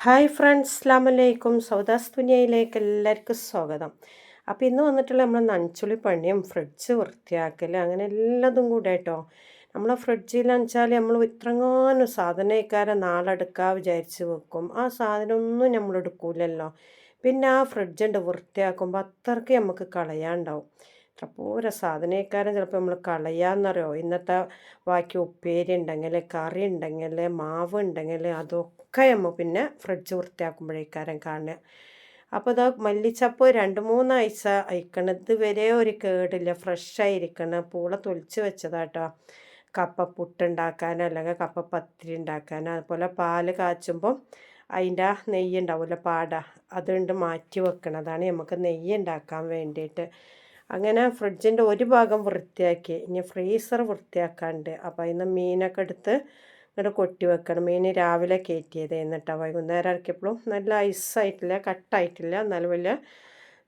Hi friends അസ്ലാമലൈക്കും സൗദാസ് ദുനിയയിലേക്ക് എല്ലാവർക്കും സ്വാഗതം. അപ്പോൾ ഇന്ന് വന്നിട്ടുള്ള നമ്മൾ നനച്ചുളി പണിയും ഫ്രിഡ്ജ് വൃത്തിയാക്കൽ അങ്ങനെ എല്ലാതും കൂടെ കേട്ടോ നമ്മളെ ഫ്രിഡ്ജിലെന്ന് വെച്ചാൽ നമ്മൾ ഇത്രങ്ങാനും സാധനക്കാരെ നാളെടുക്കാൻ വിചാരിച്ച് വെക്കും. ആ സാധനമൊന്നും നമ്മൾ എടുക്കൂലല്ലോ. പിന്നെ ആ ഫ്രിഡ്ജുണ്ട് വൃത്തിയാക്കുമ്പോൾ അത്രയ്ക്ക് നമുക്ക് കളയാണ്ടാവും. പൂര സാധനക്കാരൻ ചിലപ്പോൾ നമ്മൾ കളയാന്നറിയോ. ഇന്നത്തെ ബാക്കി ഉപ്പേരി ഉണ്ടെങ്കിൽ കറി ഉണ്ടെങ്കിൽ മാവ് ഉണ്ടെങ്കിൽ അതൊക്കെ നമ്മൾ പിന്നെ ഫ്രിഡ്ജ് വൃത്തിയാക്കുമ്പോഴേക്കാരൻ കാണുക. അപ്പോൾ ഇതാ മല്ലിച്ചപ്പ് രണ്ട് മൂന്നാഴ്ച അയക്കണത് വരെ ഒരു കേടില്ല. ഫ്രഷ് ആയിരിക്കണം. പൂള തൊലിച്ച് വെച്ചതാട്ടോ. കപ്പ പുട്ടുണ്ടാക്കാനോ അല്ലെങ്കിൽ കപ്പ പത്തിരി ഉണ്ടാക്കാൻ അതുപോലെ പാൽ കാച്ചുമ്പം അതിന്റെ നെയ്യ് ഉണ്ടാവില്ല പാട. അതുകൊണ്ട് മാറ്റി വെക്കണതാണ്. നമുക്ക് നെയ്യ് ഉണ്ടാക്കാൻ വേണ്ടിയിട്ട് അങ്ങനെ ഫ്രിഡ്ജിന്റെ ഒരു ഭാഗം വൃത്തിയാക്കി. ഇനി ഫ്രീസർ വൃത്തിയാക്കാണ്ട്. അപ്പോൾ അതിന് മീനൊക്കെ എടുത്ത് ഇങ്ങോട്ട് കൊട്ടി വെക്കണം. മീൻ രാവിലെ കയറ്റിയത് എന്നിട്ടാണ് വൈകുന്നേരം ഇറക്കിയപ്പോഴും നല്ല ഐസായിട്ടില്ല കട്ടായിട്ടില്ല. എന്നാലും വലിയ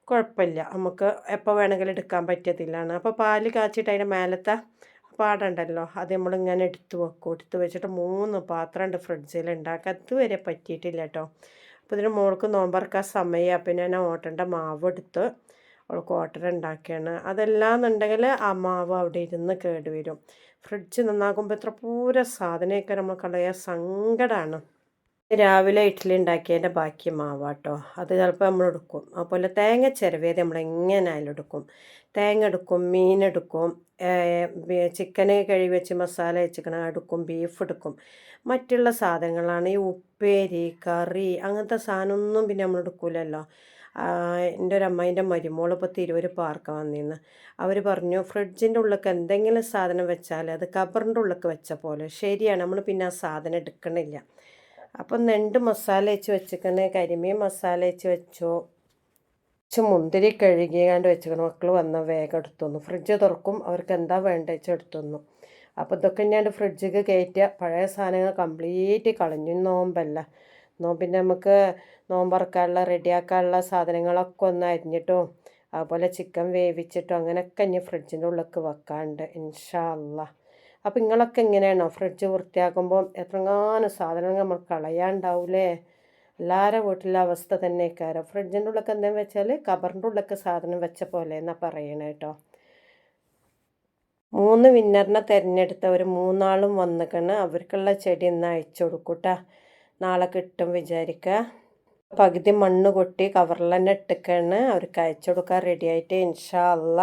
കുഴപ്പമില്ല. നമുക്ക് എപ്പോൾ വേണമെങ്കിലും എടുക്കാൻ പറ്റിയതില്ലാണ് അപ്പോൾ പാൽ കാച്ചിട്ട് അതിന്റെ മേലത്തെ പാടുണ്ടല്ലോ അത് നമ്മളിങ്ങനെ എടുത്ത് വെക്കും. എടുത്ത് വെച്ചിട്ട് മൂന്ന് പാത്രം ഉണ്ട് ഫ്രിഡ്ജിൽ ഉണ്ടാക്കാൻ അതുവരെ പറ്റിയിട്ടില്ല കേട്ടോ അപ്പോൾ ഇതിന് മോൾക്ക് നോമ്പറക്കാൻ സമയം. പിന്നെ ഞാൻ ഓട്ടേണ്ട മാവ് എടുത്ത് അവൾക്ക് ക്വാർട്ടർ ഉണ്ടാക്കുകയാണ് അതല്ലാന്നുണ്ടെങ്കിൽ ആ മാവ് അവിടെ ഇരുന്ന് കേടുവരും. ഫ്രിഡ്ജ് നന്നാക്കുമ്പോൾ എത്ര പൂര സാധനമൊക്കെ നമ്മൾ കളയാൻ സങ്കടമാണ് രാവിലെ ഇഡ്ഡലി ഉണ്ടാക്കിയതിന്റെ ബാക്കി മാവാട്ടോ. അത് ചിലപ്പോൾ നമ്മൾ എടുക്കും. അതുപോലെ തേങ്ങ ചിരവിയത് നമ്മൾ എങ്ങനെയായാലും എടുക്കും. തേങ്ങ എടുക്കും മീനെടുക്കും ചിക്കന് കഴുകി വെച്ച് മസാല വെച്ചിക്കണ എടുക്കും ബീഫ് എടുക്കും. മറ്റുള്ള സാധനങ്ങളാണ് ഈ ഉപ്പേരി കറി അങ്ങനത്തെ സാധനമൊന്നും പിന്നെ നമ്മൾ എടുക്കില്ലല്ലോ എന്റെ ഒരു അമ്മേന്റെ മരുമോളിപ്പോൾ തിരൂർ പാർക്ക് വന്നിരുന്നു അവർ പറഞ്ഞു ഫ്രിഡ്ജിന്റെ ഉള്ളിലേക്ക് എന്തെങ്കിലും സാധനം വെച്ചാൽ അത് കബറിന്റെ ഉള്ളിലേക്ക് വെച്ച പോലെ. ശരിയാണ് നമ്മൾ പിന്നെ ആ സാധനം എടുക്കണില്ല. അപ്പം നെണ്ട് മസാല വെച്ച് വെച്ചിക്കണേ. കരിമീൻ മസാല വെച്ച് വെച്ചോ. കുറച്ച് മുന്തിരി കഴുകി കഴുകിയാണ്ട് വെച്ചിരിക്കണം മക്കൾ വന്ന വേഗം എടുത്തുന്നു. ഫ്രിഡ്ജ് തുറക്കും. അവർക്ക് എന്താ വേണ്ട വെച്ച് എടുത്തുന്നു. അപ്പോൾ ഇതൊക്കെ ഞാൻ ഫ്രിഡ്ജിക്ക് കയറ്റിയ പഴയ സാധനങ്ങൾ കംപ്ലീറ്റ് കളഞ്ഞു. നോമ്പല്ല. നോമ്പിന്റെ നമുക്ക് നോമ്പറക്കാനുള്ള റെഡിയാക്കാനുള്ള സാധനങ്ങളൊക്കെ ഒന്ന് അരിഞ്ഞിട്ടും അതുപോലെ ചിക്കൻ വേവിച്ചിട്ടും അങ്ങനെയൊക്കെ ഇനി ഫ്രിഡ്ജിന്റെ ഉള്ളിലേക്ക് വെക്കാണ്ട് ഇൻഷാ അല്ല അപ്പോൾ നിങ്ങളൊക്കെ എങ്ങനെയാണോ ഫ്രിഡ്ജ് വൃത്തിയാക്കുമ്പോൾ എത്രങ്ങാനും സാധനങ്ങൾ നമ്മൾ കളയാണ്ടാവൂലേ? എല്ലാവരുടെ വീട്ടിലെ അവസ്ഥ തന്നെ കയറും ഫ്രിഡ്ജിന്റെ ഉള്ളിലൊക്കെ എന്താണെന്ന് വെച്ചാൽ കബറിന്റെ ഉള്ളിലൊക്കെ സാധനം വെച്ച പോലെ എന്നാ പറയണേ കേട്ടോ മൂന്ന് വിന്നറിനെ തിരഞ്ഞെടുത്ത ഒരു മൂന്നാളും വന്നിക്കണ്. അവർക്കുള്ള ചെടി ഇന്ന് അയച്ചു കൊടുക്കൂട്ടാ. നാളെ കിട്ടും വിചാരിക്കുക പകുതി മണ്ണ് കൊട്ടി കവറിൽ തന്നെ ഇട്ടിക്കാണ്. അവർക്ക് അയച്ചു കൊടുക്കാൻ റെഡി ആയിട്ട് ഇൻഷാ അല്ല